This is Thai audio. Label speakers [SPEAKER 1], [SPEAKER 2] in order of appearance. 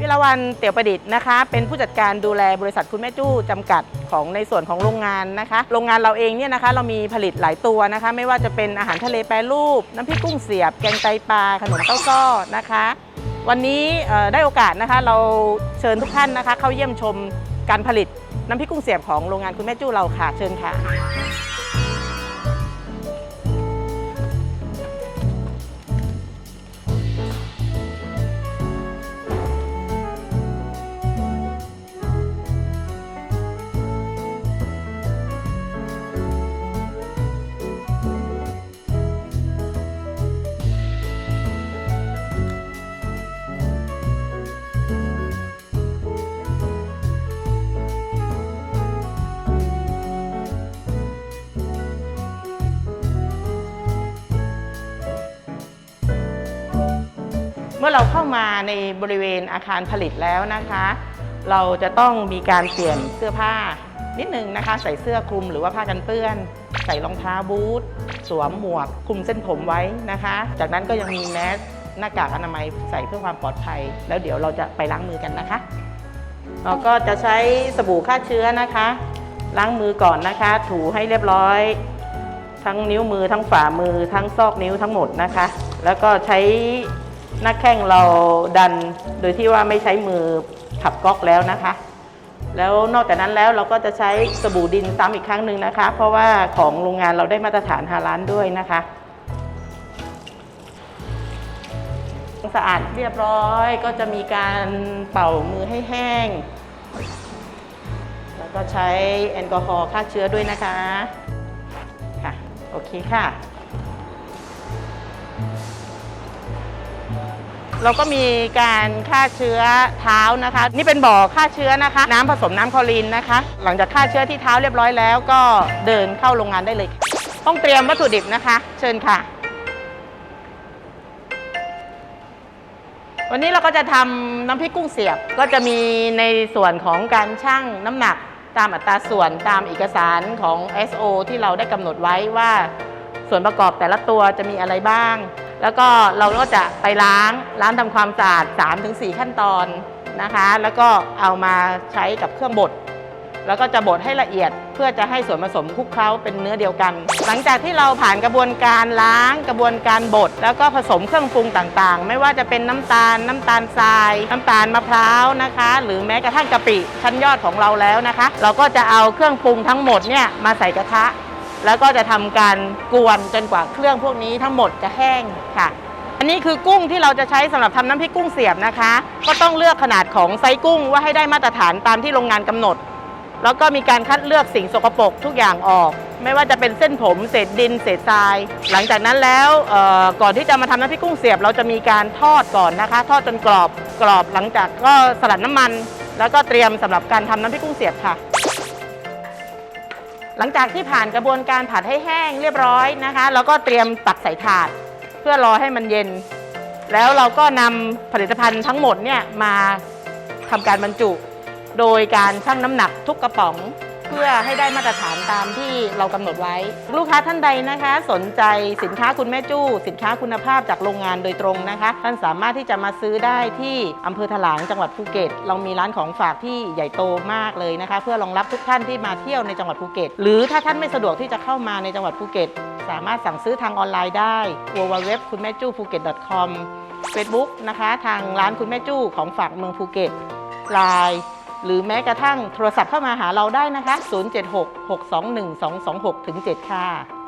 [SPEAKER 1] วิลาวันเตี่ยวประดิษฐ์นะคะ เป็นผู้จัดการดูแลบริษัทคุณแม่จู้จำกัดของในส่วนของโรงงานนะคะ โรงงานเราเองเนี่ยนะคะ เรามีผลิตหลายตัวนะคะ ไม่ว่าจะเป็นอาหารทะเลแปรรูป น้ำพริกกุ้งเสียบ แกงไตปลาขนมเต้าซ้อนะคะ วันนี้ได้โอกาสนะคะ เราเชิญทุกท่านนะคะ เข้าเยี่ยมชมการผลิตน้ำพริกกุ้งเสียบของโรงงานคุณแม่จู้เราค่ะเชิญค่ะ เมื่อเราเข้ามาในบริเวณอาคารผลิตแล้วนะคะ เราจะต้องมีการเปลี่ยนเสื้อผ้านิดนึงนะคะ ใส่เสื้อคลุมหรือว่าผ้ากันเปื้อน ใส่รองเท้าบูทสวมหมวกคลุมเส้นผมไว้นะคะ จากนั้นก็ยังมีแมสหน้ากากอนามัยใส่เพื่อความปลอดภัย แล้วเดี๋ยวเราจะไปล้างมือกันนะคะ เราก็จะใช้สบู่ฆ่าเชื้อนะคะ ล้างมือก่อนนะคะ ถูให้เรียบร้อย ทั้งนิ้วมือทั้งฝ่ามือทั้งซอกนิ้วทั้งหมดนะคะ แล้วก็ใช้ หน้าแข้งเราดันโดยที่ว่าไม่ใช้มือขับก๊อกแล้วนะคะ แล้วนอกจากนั้นแล้วเราก็จะใช้สบู่ดินซ้ำอีกครั้งหนึ่งนะคะ เพราะว่าของโรงงานเราได้มาตรฐานฮาลานด้วยนะคะสะอาดเรียบร้อยก็จะมีการเป่ามือให้แห้ง แล้วก็ใช้แอลกอฮอล์ฆ่าเชื้อด้วยนะคะ ค่ะ โอเคค่ะ เราก็มีการฆ่าเชื้อเท้านะคะ นี่เป็นบ่อฆ่าเชื้อนะคะ น้ำผสมน้ำคลอรีนนะคะ หลังจากฆ่าเชื้อที่เท้าเรียบร้อยแล้ว ก็เดินเข้าโรงงานได้เลยค่ะต้องเตรียมวัตถุดิบนะคะ เชิญค่ะ วันนี้เราก็จะทำน้ำพริกกุ้งเสียบ ก็จะมีในส่วนของการชั่งน้ำหนักตามอัตราส่วนตามเอกสารของ SO ที่เราได้กำหนดไว้ว่าส่วนประกอบแต่ละตัวจะมีอะไรบ้าง แล้วก็เราก็จะไปล้างล้างทำความสะอาด 3-4 ขั้นตอนนะคะ แล้วก็เอามาใช้กับเครื่องบดแล้วก็จะบดให้ละเอียดเพื่อจะให้ส่วนผสมคลุกเคล้าเป็นเนื้อเดียวกัน หลังจากที่เราผ่านกระบวนการล้างกระบวนการบดแล้วก็ผสมเครื่องปรุงต่างๆ ไม่ว่าจะเป็นน้ำตาล น้ำตาลทราย น้ำตาลมะพร้าวนะคะ หรือแม้กระทั่งกะปิชั้นยอดของเราแล้วนะคะ เราก็จะเอาเครื่องปรุงทั้งหมดเนี่ยมาใส่กระทะ แล้วก็จะทำการกวนจนกว่าเครื่องพวกนี้ทั้งหมดจะแห้งค่ะ อันนี้คือกุ้งที่เราจะใช้สำหรับทำน้ำพริกกุ้งเสียบนะคะ ก็ต้องเลือกขนาดของไซส์กุ้งว่าให้ได้มาตรฐานตามที่โรงงานกำหนด แล้วก็มีการคัดเลือกสิ่งสกปรกทุกอย่างออก ไม่ว่าจะเป็นเส้นผมเศษดินเศษทราย หลังจากนั้นแล้วก่อนที่จะมาทำน้ำพริกกุ้งเสียบ เราจะมีการทอดก่อนนะคะ ทอดจนกรอบกรอบหลังจากก็สลัดน้ำมัน แล้วก็เตรียมสำหรับการทำน้ำพริกกุ้งเสียบค่ะ หลังจากที่ผ่านกระบวนการผัดให้แห้งเรียบร้อยนะคะ เราก็เตรียมตักใส่ถาด เพื่อรอให้มันเย็น แล้วเราก็นำผลิตภัณฑ์ทั้งหมดเนี่ยมาทำการบรรจุ โดยการชั่งน้ำหนักทุกกระป๋อง เพื่อให้ได้มาตรฐานตามที่เรากำหนดไว้ ลูกค้าท่านใดนะคะ สนใจสินค้าคุณแม่จู้ สินค้าคุณภาพจากโรงงานโดยตรงนะคะ ท่านสามารถที่จะมาซื้อได้ที่อำเภอถลางจังหวัดภูเก็ต เรามีร้านของฝากที่ใหญ่โตมากเลยนะคะ เพื่อรองรับทุกท่านที่มาเที่ยวในจังหวัดภูเก็ต หรือถ้าท่านไม่สะดวกที่จะเข้ามาในจังหวัดภูเก็ต สามารถสั่งซื้อทางออนไลน์ได้ www คุณแม่จู้ภูเก็ต .com Facebook นะคะ ทางร้านคุณแม่จู้ของฝากเมืองภูเก็ตไลน์ หรือแม้กระทั่งโทรศัพท์เข้ามาหาเราได้นะคะ 076 621 226 7 ค่ะ